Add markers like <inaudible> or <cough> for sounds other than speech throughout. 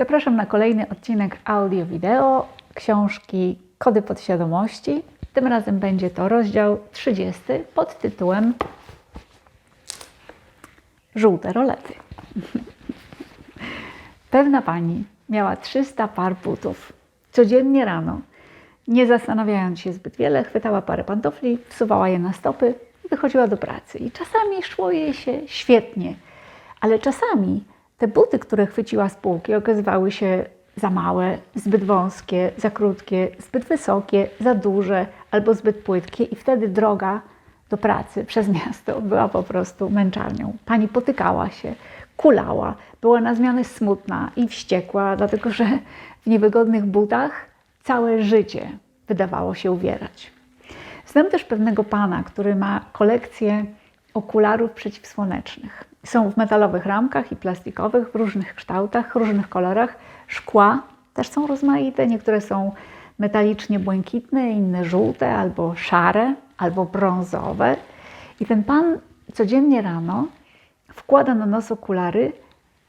Zapraszam na kolejny odcinek audio-wideo książki Kody podświadomości. Tym razem będzie to rozdział 30 pod tytułem Żółte rolety. <laughs> Pewna pani miała 300 par butów. Codziennie rano, nie zastanawiając się zbyt wiele, chwytała parę pantofli, wsuwała je na stopy i wychodziła do pracy. I czasami szło jej się świetnie, ale czasami te buty, które chwyciła z półki, okazywały się za małe, zbyt wąskie, za krótkie, zbyt wysokie, za duże albo zbyt płytkie, i wtedy droga do pracy przez miasto była po prostu męczarnią. Pani potykała się, kulała, była na zmianę smutna i wściekła, dlatego że w niewygodnych butach całe życie wydawało się uwierać. Znam też pewnego pana, który ma kolekcję okularów przeciwsłonecznych. Są w metalowych ramkach i plastikowych, w różnych kształtach, różnych kolorach. Szkła też są rozmaite, niektóre są metalicznie błękitne, inne żółte, albo szare, albo brązowe. I ten pan codziennie rano wkłada na nos okulary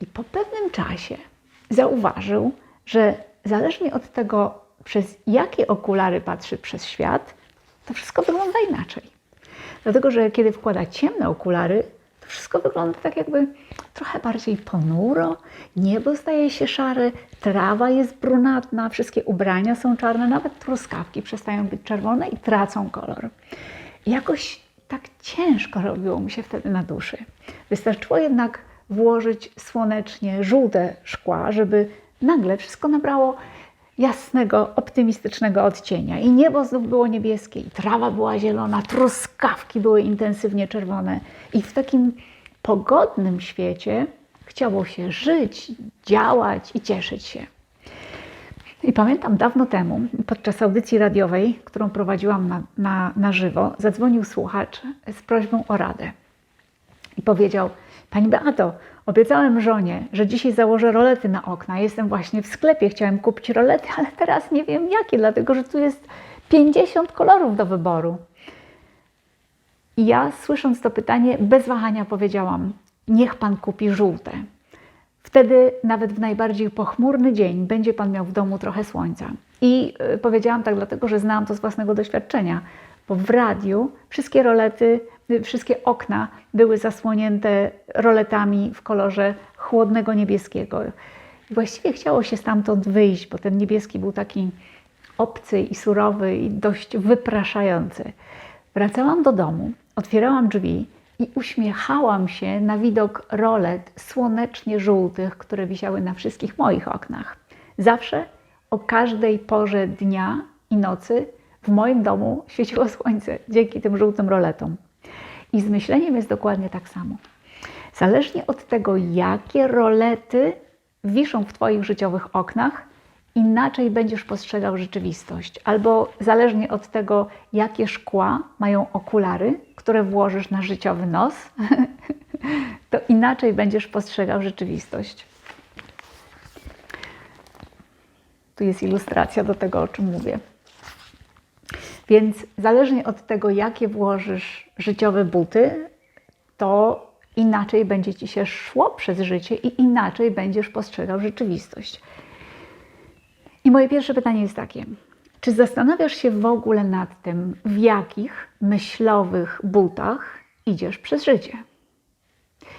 i po pewnym czasie zauważył, że zależnie od tego, przez jakie okulary patrzy przez świat, to wszystko wygląda inaczej. Dlatego, że kiedy wkłada ciemne okulary, wszystko wygląda tak jakby trochę bardziej ponuro, niebo staje się szare, trawa jest brunatna, wszystkie ubrania są czarne, nawet truskawki przestają być czerwone i tracą kolor. Jakoś tak ciężko robiło mi się wtedy na duszy. Wystarczyło jednak włożyć słonecznie żółte szkła, żeby nagle wszystko nabrało jasnego, optymistycznego odcienia. I niebo znów było niebieskie, i trawa była zielona, truskawki były intensywnie czerwone. I w takim pogodnym świecie chciało się żyć, działać i cieszyć się. I pamiętam dawno temu, podczas audycji radiowej, którą prowadziłam na, na, na żywo, zadzwonił słuchacz z prośbą o radę. I powiedział: Pani Beato, obiecałem żonie, że dzisiaj założę rolety na okna. Jestem właśnie w sklepie, chciałem kupić rolety, <laughs> ale teraz nie wiem jakie, dlatego że tu jest 50 kolorów do wyboru. I ja, słysząc to pytanie, bez wahania powiedziałam: Niech pan kupi żółte. Wtedy nawet w najbardziej pochmurny dzień będzie Pan miał w domu trochę słońca. I y, powiedziałam tak dlatego, że znałam to z własnego doświadczenia, bo w radiu wszystkie rolety, wszystkie okna były zasłonięte roletami w kolorze chłodnego niebieskiego. Właściwie chciało się stamtąd wyjść, bo ten niebieski był taki obcy i surowy i dość wypraszający. Wracałam do domu, otwierałam drzwi i uśmiechałam się na widok rolet słonecznie żółtych, które wisiały na wszystkich moich oknach. Zawsze o każdej porze dnia i nocy w moim domu świeciło słońce dzięki tym żółtym roletom. I z myśleniem jest dokładnie tak samo. Zależnie od tego, jakie rolety wiszą w Twoich życiowych oknach, inaczej będziesz postrzegał rzeczywistość. Albo zależnie od tego, jakie szkła mają okulary, które włożysz na życiowy nos, <laughs> to inaczej będziesz postrzegał rzeczywistość. Tu jest ilustracja do tego, o czym mówię. Więc zależnie od tego, jakie włożysz życiowe buty, to inaczej będzie ci się szło przez życie i inaczej będziesz postrzegał rzeczywistość. I moje pierwsze pytanie jest takie: czy zastanawiasz się w ogóle nad tym, w jakich myślowych butach idziesz przez życie?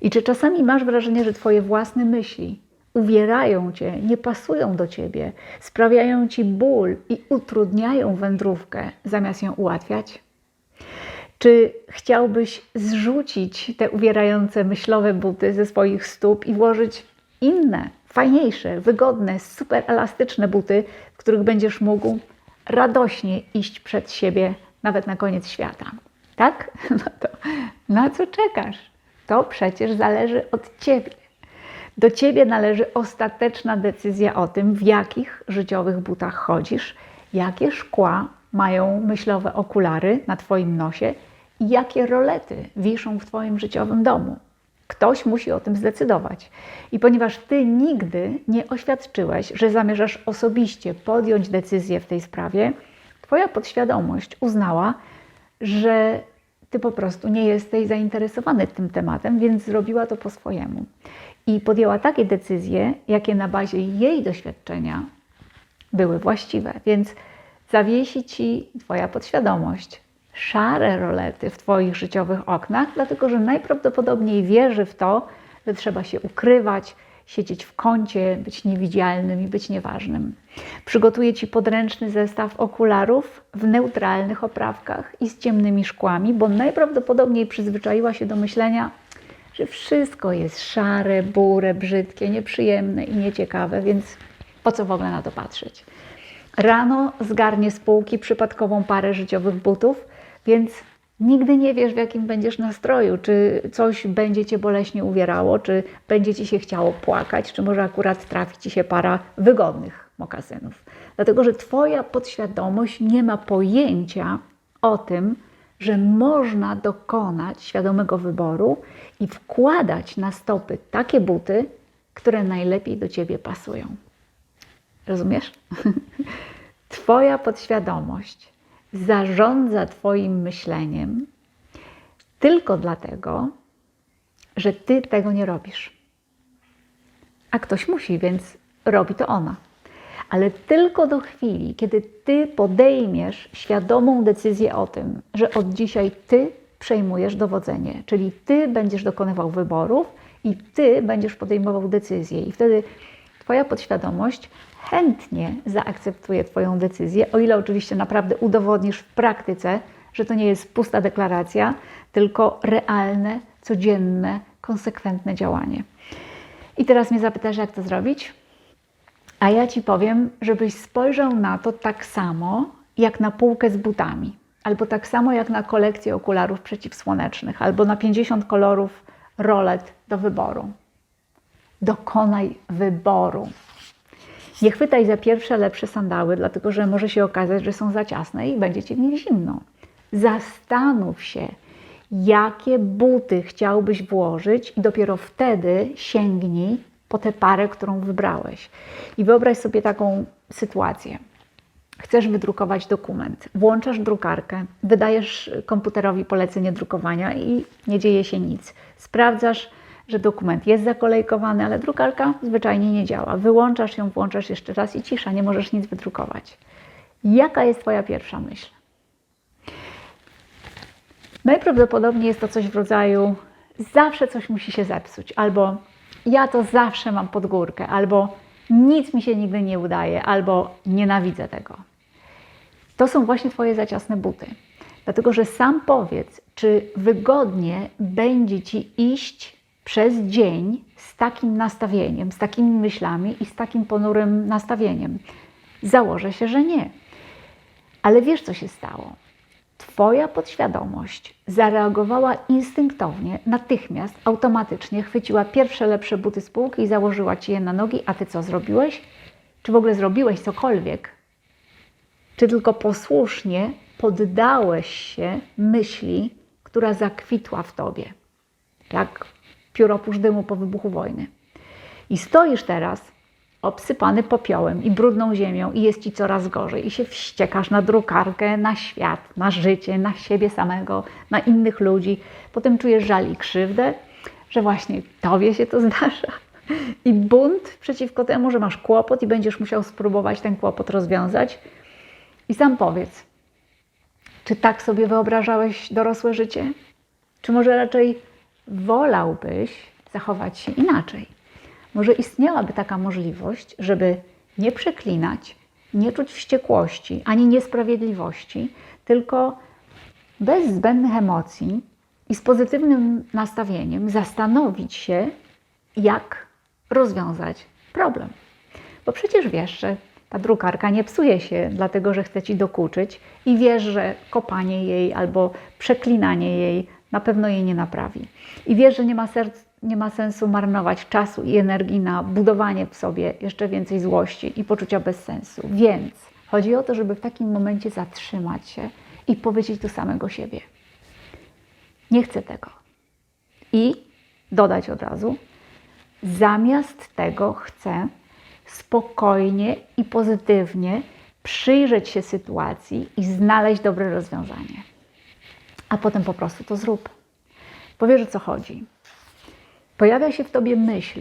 I czy czasami masz wrażenie, że Twoje własne myśli uwierają Cię, nie pasują do Ciebie, sprawiają Ci ból i utrudniają wędrówkę, zamiast ją ułatwiać? Czy chciałbyś zrzucić te uwierające myślowe buty ze swoich stóp i włożyć inne, fajniejsze, wygodne, super elastyczne buty, w których będziesz mógł radośnie iść przed siebie, nawet na koniec świata. Tak? <laughs> No to na co czekasz? To przecież zależy od ciebie. Do ciebie należy ostateczna decyzja o tym, w jakich życiowych butach chodzisz, jakie szkła mają myślowe okulary na twoim nosie i jakie rolety wiszą w twoim życiowym domu. Ktoś musi o tym zdecydować. I ponieważ ty nigdy nie oświadczyłeś, że zamierzasz osobiście podjąć decyzję w tej sprawie, twoja podświadomość uznała, że ty po prostu nie jesteś zainteresowany tym tematem, więc zrobiła to po swojemu. I podjęła takie decyzje, jakie na bazie jej doświadczenia były właściwe. Więc zawiesi ci Twoja podświadomość szare rolety w Twoich życiowych oknach, dlatego że najprawdopodobniej wierzy w to, że trzeba się ukrywać, siedzieć w kącie, być niewidzialnym i być nieważnym. Przygotuje Ci podręczny zestaw okularów w neutralnych oprawkach i z ciemnymi szkłami, bo najprawdopodobniej przyzwyczaiła się do myślenia, że wszystko jest szare, bure, brzydkie, nieprzyjemne i nieciekawe, więc po co w ogóle na to patrzeć? Rano zgarnie z półki przypadkową parę życiowych butów, więc nigdy nie wiesz, w jakim będziesz nastroju, czy coś będzie cię boleśnie uwierało, czy będzie ci się chciało płakać, czy może akurat trafi ci się para wygodnych mokasynów. Dlatego, że Twoja podświadomość nie ma pojęcia o tym, że można dokonać świadomego wyboru i wkładać na stopy takie buty, które najlepiej do ciebie pasują. Rozumiesz? <laughs> Twoja podświadomość zarządza Twoim myśleniem tylko dlatego, że Ty tego nie robisz. A ktoś musi, więc robi to ona. Ale tylko do chwili, kiedy Ty podejmiesz świadomą decyzję o tym, że od dzisiaj Ty przejmujesz dowodzenie, czyli Ty będziesz dokonywał wyborów i Ty będziesz podejmował decyzje, i wtedy Twoja podświadomość chętnie zaakceptuje Twoją decyzję, o ile oczywiście naprawdę udowodnisz w praktyce, że to nie jest pusta deklaracja, tylko realne, codzienne, konsekwentne działanie. I teraz mnie zapytasz, jak to zrobić? A ja Ci powiem, żebyś spojrzał na to tak samo, jak na półkę z butami, albo tak samo jak na kolekcję okularów przeciwsłonecznych, albo na 50 kolorów rolet do wyboru. Dokonaj wyboru. Nie chwytaj za pierwsze lepsze sandały, dlatego że może się okazać, że są za ciasne i będzie ci w nich zimno. Zastanów się, jakie buty chciałbyś włożyć, i dopiero wtedy sięgnij po tę parę, którą wybrałeś. I wyobraź sobie taką sytuację. Chcesz wydrukować dokument, włączasz drukarkę, wydajesz komputerowi polecenie drukowania i nie dzieje się nic. Sprawdzasz, że dokument jest zakolejkowany, ale drukarka zwyczajnie nie działa. Wyłączasz ją, włączasz jeszcze raz i cisza, nie możesz nic wydrukować. Jaka jest Twoja pierwsza myśl? Najprawdopodobniej jest to coś w rodzaju zawsze coś musi się zepsuć, albo ja to zawsze mam pod górkę, albo nic mi się nigdy nie udaje, albo nienawidzę tego. To są właśnie Twoje zaciasne buty. Dlatego, że sam powiedz, czy wygodnie będzie Ci iść przez dzień z takim nastawieniem, z takimi myślami i z takim ponurym nastawieniem. Założę się, że nie. Ale wiesz, co się stało? Twoja podświadomość zareagowała instynktownie, natychmiast, automatycznie, chwyciła pierwsze lepsze buty z półki i założyła ci je na nogi, a ty co zrobiłeś? Czy w ogóle zrobiłeś cokolwiek? Czy tylko posłusznie poddałeś się myśli, która zakwitła w tobie, jak pióropusz dymu po wybuchu wojny? I stoisz teraz obsypany popiołem i brudną ziemią i jest ci coraz gorzej i się wściekasz na drukarkę, na świat, na życie, na siebie samego, na innych ludzi. Potem czujesz żal i krzywdę, że właśnie tobie się to <laughs> zdarza. I bunt przeciwko temu, że masz kłopot i będziesz musiał spróbować ten kłopot rozwiązać. I sam powiedz, czy tak sobie wyobrażałeś dorosłe życie? Czy może raczej wolałbyś zachować się inaczej? Może istniałaby taka możliwość, żeby nie przeklinać, nie czuć wściekłości ani niesprawiedliwości, tylko bez zbędnych emocji i z pozytywnym nastawieniem zastanowić się, jak rozwiązać problem. Bo przecież wiesz, że ta drukarka nie psuje się, dlatego że chce ci dokuczyć i wiesz, że kopanie jej albo przeklinanie jej na pewno jej nie naprawi. I wiesz, że nie ma serc nie ma sensu marnować czasu i energii na budowanie w sobie jeszcze więcej złości i poczucia bezsensu. Więc chodzi o to, żeby w takim momencie zatrzymać się i powiedzieć do samego siebie: Nie chcę tego. I dodać od razu: Zamiast tego chcę spokojnie i pozytywnie przyjrzeć się sytuacji i znaleźć dobre rozwiązanie. A potem po prostu to zrób. Powiesz o co chodzi pojawia się w tobie myśl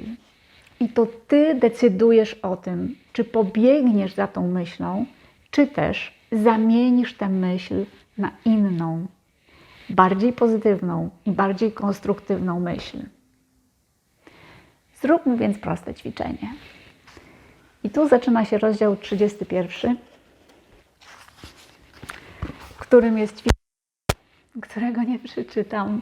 i to ty decydujesz o tym, czy pobiegniesz za tą myślą, czy też zamienisz tę myśl na inną, bardziej pozytywną i bardziej konstruktywną myśl. Zróbmy więc proste ćwiczenie. I tu zaczyna się rozdział 31, w którym jest ćwiczenie, którego nie przeczytam,